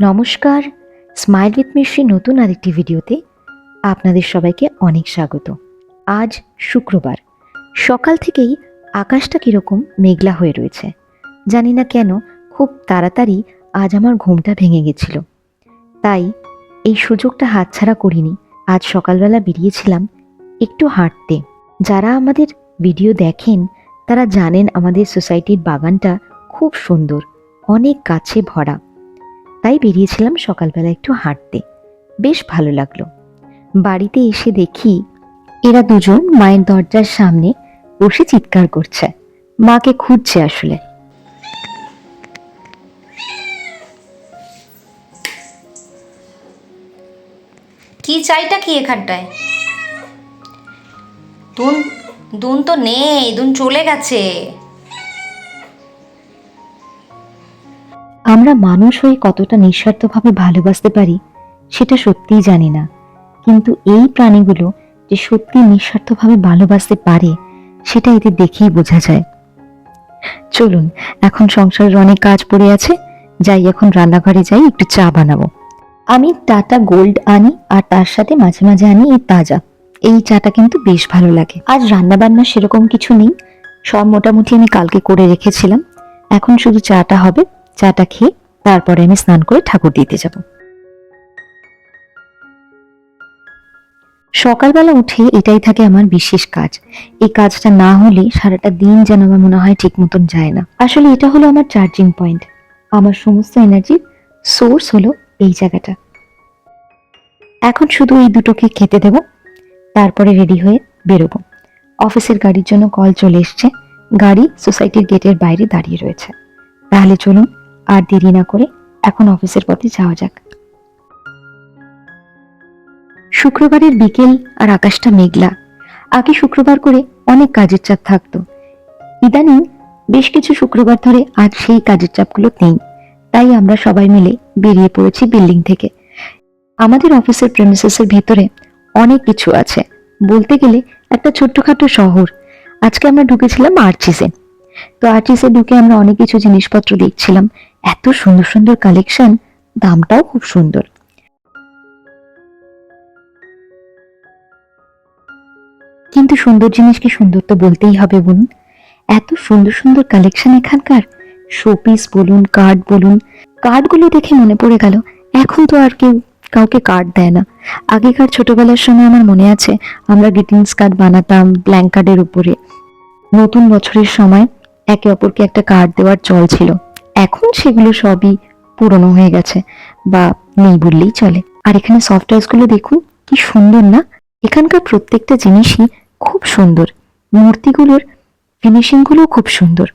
নমস্কার smile with Misri নতুন আরেকটি ভিডিওতে আপনাদের সবাইকে অনেক স্বাগত। আজ শুক্রবার, সকাল থেকেই আকাশটা কীরকম মেঘলা হয়ে রয়েছে। জানি না কেন খুব তাড়াতাড়ি আজ আমার ঘুমটা ভেঙে গেছিল। তাই এই সুযোগটা হাতছাড়া করিনি। আজ সকালবেলা বেরিয়েছিলাম একটু হাঁটতে। যারা আমাদের ভিডিও দেখেন, তারা জানেন আমাদের সোসাইটির বাগানটা খুব সুন্দর, অনেক গাছে ভরা। তাই বেরিয়েছিলাম সকালবেলা একটু হাঁটতে। বেশ ভালো লাগল। বাড়িতে এসে দেখি এরা দুজন মায়ের দরজার সামনে বসে চিৎকার করছে। মাকে খুঁজছে আসলে। কি চাইটা কি এখানটায়? দুন দুন তো নেই, দুন চলে গেছে। আমরা মানুষ হয়ে কতটা নিঃস্বার্থভাবে ভালোবাসতে পারি, সেটা সত্যিই জানি না। কিন্তু এই প্রাণীগুলো যে সত্যি নিঃস্বার্থভাবে ভালোবাসতে পারে, সেটা এদের দেখেই বোঝা যায়। চলুন, এখন সংসারের অনেক কাজ পড়ে আছে, যাই এখন রান্নাঘরে যাই, একটু চা বানাবো। আমি টাটা গোল্ড আনি, আর তার সাথে মাঝে মাঝে আনি এই তাজা। এই চাটা কিন্তু বেশ ভালো লাগে। আজ রান্না বান্না সেরকম কিছু নেই, সব মোটামুটি আমি কালকে করে রেখেছিলাম। এখন শুধু চাটা হবে চাটা খেয়ে তারপরে আমি স্নান করে ঠাকুর দিতে যাব। সকালবেলা উঠে এটাই থাকে আমার বিশেষ কাজ। এই কাজটা না হলে সারাটা দিন যেন আমার মনে হয় ঠিক মতন যায় না। আসলে এটা হলো আমার চার্জিং পয়েন্ট আমার সমস্ত এনার্জির সোর্স হলো এই জায়গাটা। এখন শুধু এই দুটোকে খেতে দেব, তারপরে রেডি হয়ে বেরোবো। অফিসের গাড়ির জন্য কল চলে এসছে। গাড়ি সোসাইটির গেটের বাইরে দাঁড়িয়ে রয়েছে। তাহলে চলুন আর দেরি না করে এখন অফিসের পথে যাওয়া যাক। শুক্রবারের বিকেল আর আকাশটা মেঘলা। আগে শুক্রবার করে অনেক কাজের চাপ থাকতো। ইদানিং বেশ কিছু শুক্রবার ধরে আজ সেই কাজের চাপগুলো নেই। তাই আমরা সবাই মিলে বেরিয়ে পড়েছি বিল্ডিং থেকে। আমাদের অফিসের প্রেমিসেসের ভিতরে অনেক কিছু আছে। বলতে গেলে একটা ছোট্টখাটো শহর। আজকে আমরা ঢুকেছিলাম আর্চিসে। তো আর্চিসে ঢুকে আমরা অনেক কিছু জিনিসপত্র দেখছিলাম। এত সুন্দর সুন্দর কালেকশন দামটাও খুব সুন্দর। কিন্তু সুন্দর জিনিসকে সুন্দর তো বলতেই হবে বলুন। এত সুন্দর সুন্দর কালেকশন এখানকার। শোপিস বলুন কার্ড বলুন কার্ডগুলো দেখে মনে পড়ে গেল, এখন তো আর কেউ কাউকে কার্ড দেয় না। আগেকার ছোটবেলার সময় আমার মনে আছে, আমরা গ্রিটিংস কার্ড বানাতাম ব্ল্যাঙ্ক কার্ডের উপরে। নতুন বছরের সময় একে অপরকে একটা কার্ড দেওয়ার চল ছিল। এখন সেগুলো সবই পুরনো হয়ে গেছে বা নেই বললেই চলে। আর এখানে সফটওয়্যারগুলো দেখুন কি সুন্দর না? এখানকার প্রত্যেকটা জিনিসই খুব সুন্দর। মূর্তিগুলোর ফিনিশিংগুলোও খুব সুন্দর।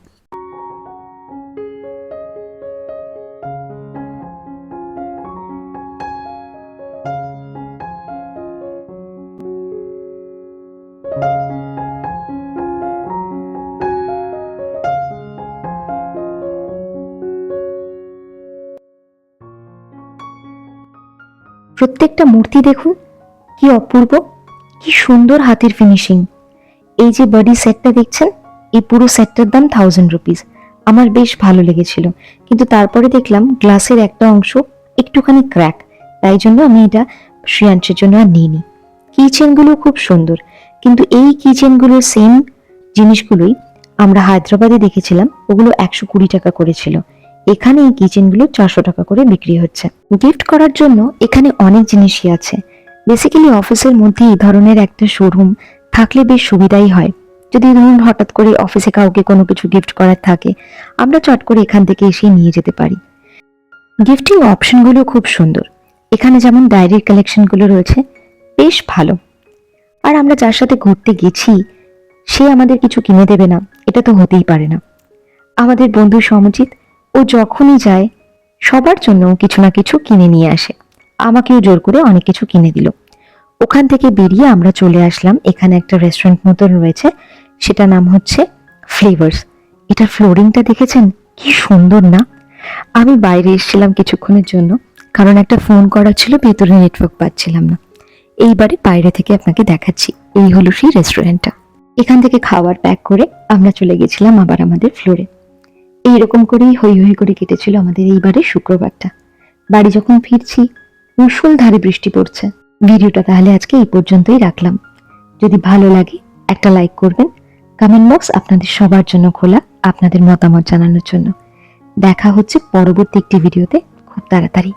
প্রত্যেকটা মূর্তি দেখুন। কি অপূর্ব, কি সুন্দর হাতের ফিনিশিং এই যে বডি সেটটা দেখছেন, এই পুরো সেটটার দাম থাউজেন্ড রুপিস আমার বেশ ভালো লেগেছিল। কিন্তু তারপরে দেখলাম গ্লাসের একটা অংশ একটুখানি ক্র্যাক তাই জন্য আমি এটা শ্রিয়াংশের জন্য আর নিইনি। কিচেনগুলো খুব সুন্দর। কিন্তু এই কিচেনগুলোর সেম জিনিসগুলোই আমরা হায়দ্রাবাদে দেখেছিলাম। ওগুলো একশো কুড়ি টাকা করেছিল। এখানে এই কিচেনগুলো চারশো টাকা করে বিক্রি হচ্ছে। গিফট করার জন্য এখানে অনেক জিনিসই আছে। বেসিক্যালি অফিসের মধ্যে এই ধরনের একটা শোরুম থাকলে বেশ সুবিধাই হয়। যদি ধরুন হঠাৎ করে অফিসে কাউকে কোনো কিছু গিফট করার থাকে, আমরা চট করে এখান থেকে এসে নিয়ে যেতে পারি। গিফটিং অপশনগুলো খুব সুন্দর। এখানে যেমন ডায়েরির কালেকশনগুলো রয়েছে, বেশ ভালো। আর আমরা যার সাথে ঘুরতে গেছি, সে আমাদের কিছু কিনে দেবে না। এটা তো হতেই পারে না। আমাদের বন্ধু সমজিৎ ও যখনই যায়, সবার জন্য কিছু না কিছু কিনে নিয়ে আসে। আমাকেও জোর করে অনেক কিছু কিনে দিল। ওখান থেকে বেরিয়ে আমরা চলে আসলাম। এখানে একটা রেস্টুরেন্ট মতন রয়েছে। সেটা নাম হচ্ছে ফ্লেভার্স এটা ফ্লোরিংটা দেখেছেন? কি সুন্দর না? আমি বাইরে এসেছিলাম কিছুক্ষণের জন্য, কারণ একটা ফোন করা ছিল, ভেতরে নেটওয়ার্ক পাচ্ছিলাম না। এইবারে বাইরে থেকে আপনাকে দেখাচ্ছি। এই হলো সেই রেস্টুরেন্টটা এখান থেকে খাবার প্যাক করে আমরা চলে গেছিলাম আবার আমাদের ফ্লোরে এইরকম করেই হই হই করে কেটেছিল আমাদের এইবারে শুক্রবারটা। বাড়ি যখন ফিরছি মুসলধারে বৃষ্টি পড়ছে। ভিডিওটা তাহলে আজকে এই পর্যন্তই রাখলাম। যদি ভালো লাগে, একটা লাইক করবেন। কমেন্ট বক্স আপনাদের সবার জন্য খোলা, আপনাদের মতামত জানানোর জন্য। দেখা হচ্ছে পরবর্তী একটি ভিডিওতে। খুব তাড়াতাড়ি।